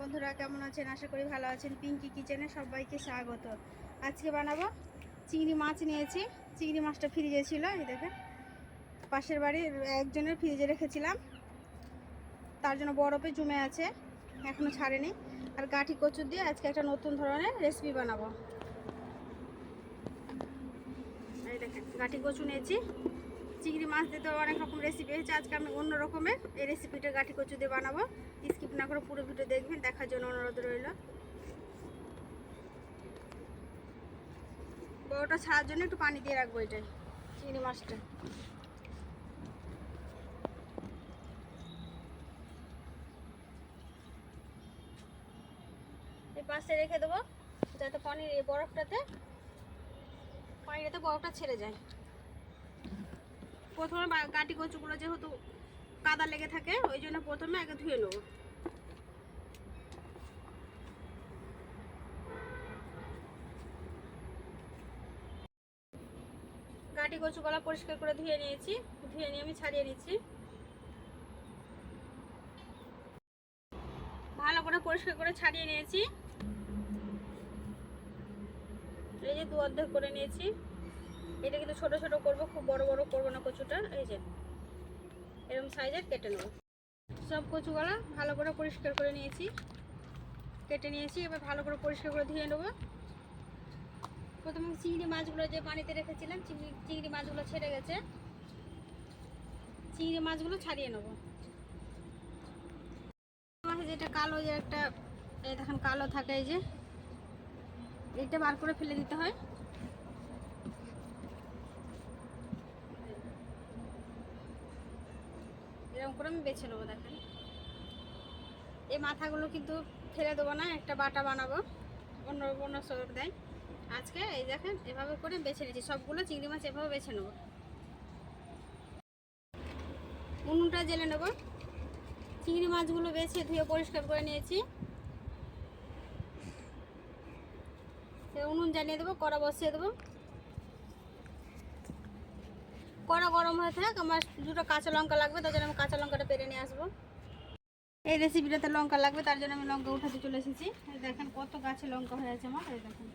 বন্ধুরা কেমন আছেন? আশা করি ভালো আছেন। পিঙ্কি কিচেনে সবাইকে স্বাগত। আজকে বানাবো চিংড়ি মাছ নিয়েছি। চিংড়ি মাছটা ফ্রিজে ছিল, এই দেখেন। পাশের বাড়ির একজনের ফ্রিজে রেখেছিলাম। তার জন্য বরফে জমে আছে এখনও ছাড়েনি। আর গাঠি কচুর দিয়ে আজকে একটা নতুন ধরনের রেসিপি বানাবো। এই দেখেন, গাঠি কচু নিয়েছি। চিংড়ি মাছ দিয়ে তো অনেক রকম রেসিপি হয়েছে আজকে আমি অন্য রকমের এই রেসিপিটা গাঠি কচু দিয়ে বানাবো। স্কিপ না করে পুরো ভিডিও দেখবেন, দেখার জন্য অনুরোধ রইল। বড়টা ছাড়ার জন্য একটু পানি দিয়ে রাখব এটাই, চিংড়ি মাছটা। এই পাশে রেখে দেবো, যাতে পানির এই বরফটাতে, পানিটাতে বরফটা ছেড়ে যায়। প্রথমে গাটি কচুগুলো যেহেতু কাদা লেগে থাকে, ওই জন্য প্রথমে আগে ধুয়ে নেব। গাটি কচুগুলো পরিষ্কার করে ধুয়ে নিয়েছি। ধুয়ে নিয়ে আমি ছাড়িয়ে নিচ্ছি। ভালো করে পরিষ্কার করে ছাড়িয়ে নিয়েছি। এই যে দু অর্ধেক করে নিয়েছি। এটা কিন্তু ছোট ছোট করব, খুব বড় বড় করব না কচুটা। এই যে এরকম সাইজের কেটে নেব। সব কচুগুলা ভালো করে পরিষ্কার করে নিয়েছি। কেটে নিয়েছি, এবার ভালো করে পরিষ্কার করে ধুয়ে নেব। প্রথমে চিংড়ি মাছগুলো যে পানিতে রেখেছিলাম, চিংড়ি চিংড়ি মাছগুলো ছেড়ে গেছে। চিংড়ি মাছগুলো ছাড়িয়ে নেব। যেটা কালো যে একটা দেখেন কালো থাকে এই যে। এটা বার করে ফেলে দিতে হয়। এরকম করে আমি বেছে নেব, দেখেন। এই মাথাগুলো কিন্তু ফেলে দেবো না, একটা বাটা বানাবো। অন্য অন্য সব দেয়। আজকে এই দেখেন, এভাবে করে বেছে নিয়েছি। সবগুলো চিংড়ি মাছ এভাবে বেছে নেব। উনুনটা জেলে নেব। চিংড়ি মাছগুলো বেছে ধুয়ে পরিষ্কার করে নিয়েছি। উনুন জ্বালিয়ে দেবো, কড়া বসিয়ে দেবো। কড়া গরম হয়ে থাক, আমার দুটো কাঁচা লঙ্কা লাগবে, তার জন্য আমি কাঁচা লঙ্কাটা পেরে নিয়ে আসব। এই রেসিপিটাতে লঙ্কা লাগবে, তার জন্য আমি লঙ্কা উঠাতে চলে এসেছি। দেখেন কত গাছে লঙ্কা হয়ে আছে আমার দেখেন।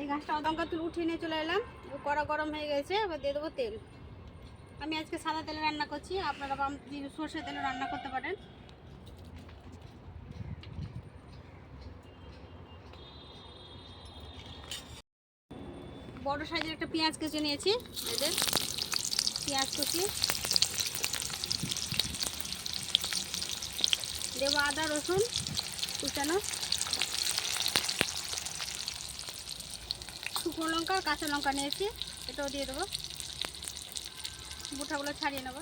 এই গাছটা লঙ্কা তুলে উঠিয়ে নিয়ে চলে এলাম। কড়া গরম হয়ে গেছে, এবার দিয়ে দেবো তেল। আমি আজকে সাদা তেলে রান্না করছি, আপনারা সর্ষে তেলে রান্না করতে পারেন। বড় সাইজের একটা পেঁয়াজ কেচে নিয়েছি, এদের পেঁয়াজ কুচি। দেব আদা, রসুন কুচানো। শুকনো লঙ্কা, কাঁচা লঙ্কা নিয়েছি, এটাও দিয়ে দেবো। বুটাগুলো ছাড়িয়ে নেব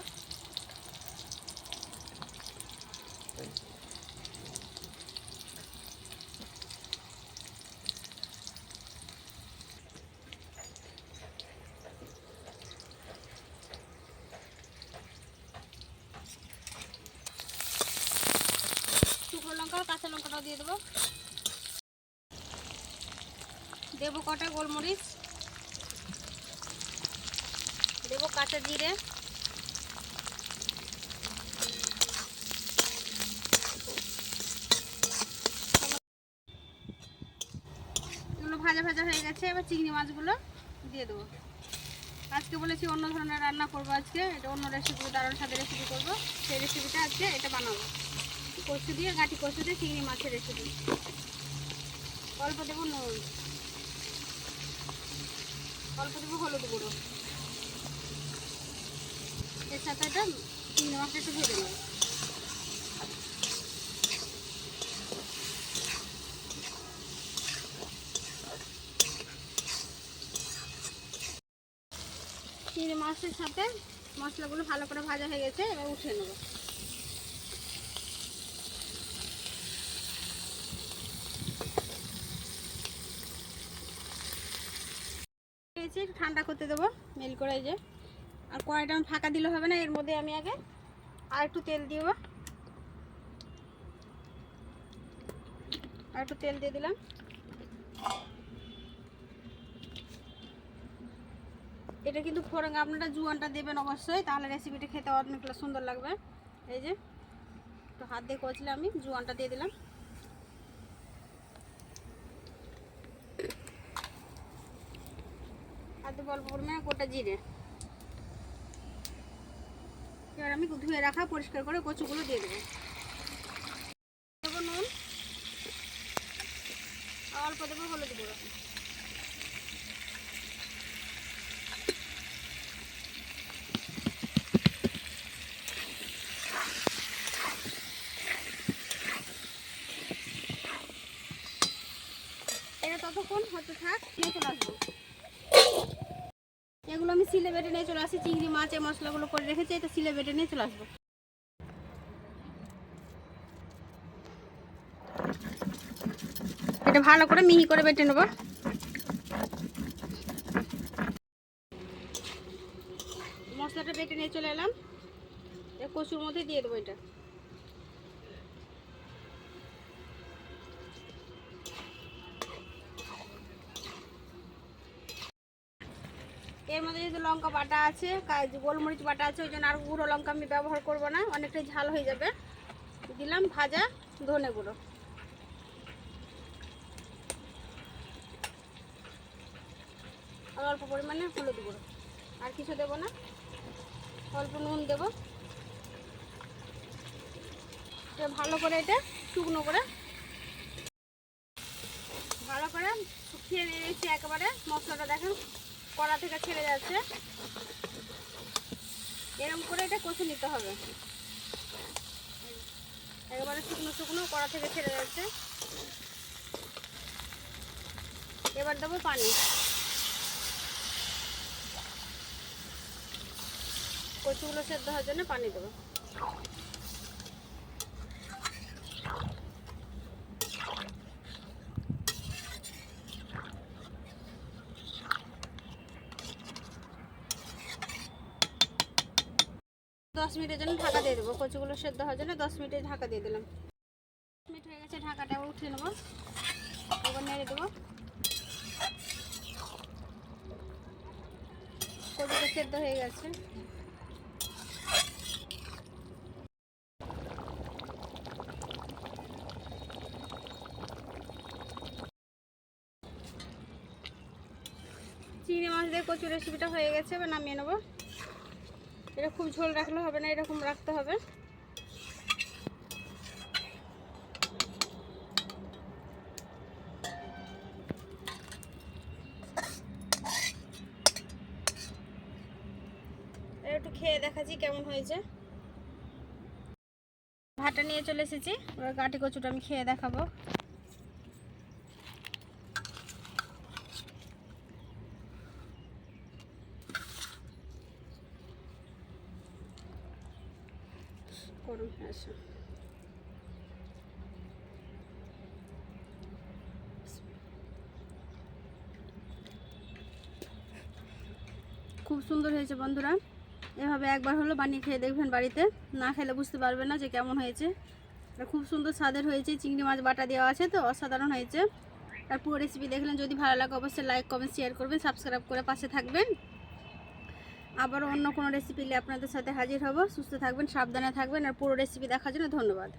শুকনো লঙ্কা আর কাঁচা লঙ্কাটাও দিয়ে দেবো। দেবো কটা গোলমরিচ? দেবো কাঁচা জিরে। ভাজা ভাজা হয়ে গেছে, এবার চিংড়ি মাছগুলো দিয়ে দেবো। আজকে বলেছি অন্য ধরনের রান্না করব আজকে, এটা অন্য রেসিপি দারুণ সাথে রেসিপি করব। সেই রেসিপিটা আজকে এটা বানাবো। কচু দিয়ে, গাঁটি কচু দিয়ে চিংড়ি মাছের রেসিপি অল্প দেবো নুন। অল্প দেবো হলুদ গুঁড়ো। এর সাথে এটা চিংড়ি মাছটা একটু নেব। চিংড়ি মাছের সাথে মশলাগুলো ভালো করে ভাজা হয়ে গেছে, এবার উঠে নেব নিয়েছি একটু ঠান্ডা করতে দেবো, মেল করে যে। আর কড়াইটা আমি ফাঁকা দিলে হবে না, এর মধ্যে আমি আগে আর একটু তেল দিব। আর একটু তেল দিয়ে দিলাম। এটা কিন্তু ফোড়ন, আপনারা জুয়ানটা দেবেন অবশ্যই, তাহলে রেসিপিটা খেতে অনেকটা সুন্দর লাগবে। এই যে, একটু হাত দিয়ে করেছিলাম আমি জুয়ানটা দিয়ে দিলাম। আর দেবো অল্প পরিমাণে গোটা জিরে। এবার আমি ধুয়ে রাখা, পরিষ্কার করে কচুগুলো দিয়ে দেবো। দেবো নুন অল্প দেবো হলুদ গুঁড়ো। এটা ততক্ষণ হতে থাক, নিয়ে চলে আসব। এগুলো আমি সিলে বেটে নিয়ে চলে আসি, চিংড়ি মাছ, এই মশলাগুলো করে রেখেছি এটা সিলে বেটে নিয়ে চলে আসব। এটা ভালো করে মিহি করে বেটে নেব। মশলাটা বেটে নিয়ে চলে এলাম। কচুর মধ্যে দিয়ে দেবো এটা। এর মধ্যে যেহেতু লঙ্কা বাটা আছে গোলমরিচ বাটা আছে, ওই জন্য আর গুঁড়ো লঙ্কা আমি ব্যবহার করব না, অনেকটাই ঝাল হয়ে যাবে। দিলাম ভাজা ধনে গুঁড়ো। আর অল্প পরিমাণে হলুদ গুঁড়ো। আর কিছু দেবো না, অল্প নুন দেবো। ভালো করে এটা শুকনো করে, ভালো করে শুকিয়ে নিয়েছি একেবারে। মশলাটা দেখেন কড়া থেকে ছেড়ে যাচ্ছে। এরকম করে এটা কষে নিতে হবে। একেবারে শুকনো শুকনো কড়া থেকে ছেড়ে যাচ্ছে। এবার দেবো পানি। কচুগুলো সেদ্ধ হওয়ার জন্য পানি দেবো। দশ মিনিটের জন্য ঢাকা দিয়ে দেবো। কচুগুলো সেদ্ধ হওয়ার জন্য দশ মিনিটে ঢাকা দিয়ে দিলাম। দশ মিনিট হয়ে গেছে, ঢাকাটা উঠিয়ে নেব। এবার নেড়ে দেবো। কচুটা সেদ্ধ হয়ে গেছে। চিংড়ি মাছ দিয়ে কচু রেসিপিটা হয়ে গেছে, এবার নামিয়ে নেব। এটা খুব ঝোল রাখলে হবে না, এরকম রাখতে হবে। একটু খেয়ে দেখাচ্ছি কেমন হয়েছে। ভাতটা নিয়ে চলে এসেছি, এবার কাটি কচুটা আমি খেয়ে দেখাবো। করুন আচ্ছা খুব সুন্দর হয়েছে বন্ধুরা। এভাবে একবার হলো বানিয়ে খেয়ে দেখবেন বাড়িতে। না খেলে বুঝতে পারবেন না যে কেমন হয়েছে। খুব সুন্দর স্বাদের হয়েছে, চিংড়ি মাছ বাটা দেওয়া আছে তো, অসাধারণ হয়েছে। আর পুরো রেসিপি দেখলেন, যদি ভালো লাগে অবশ্যই লাইক কমেন্ট শেয়ার করবেন সাবস্ক্রাইব করে পাশে থাকবেন। আবারও অন্য কোনো রেসিপি নিয়ে আপনাদের সাথে হাজির হব। সুস্থ থাকবেন, সাবধানে থাকবেন, আর পুরো রেসিপি দেখার জন্য ধন্যবাদ।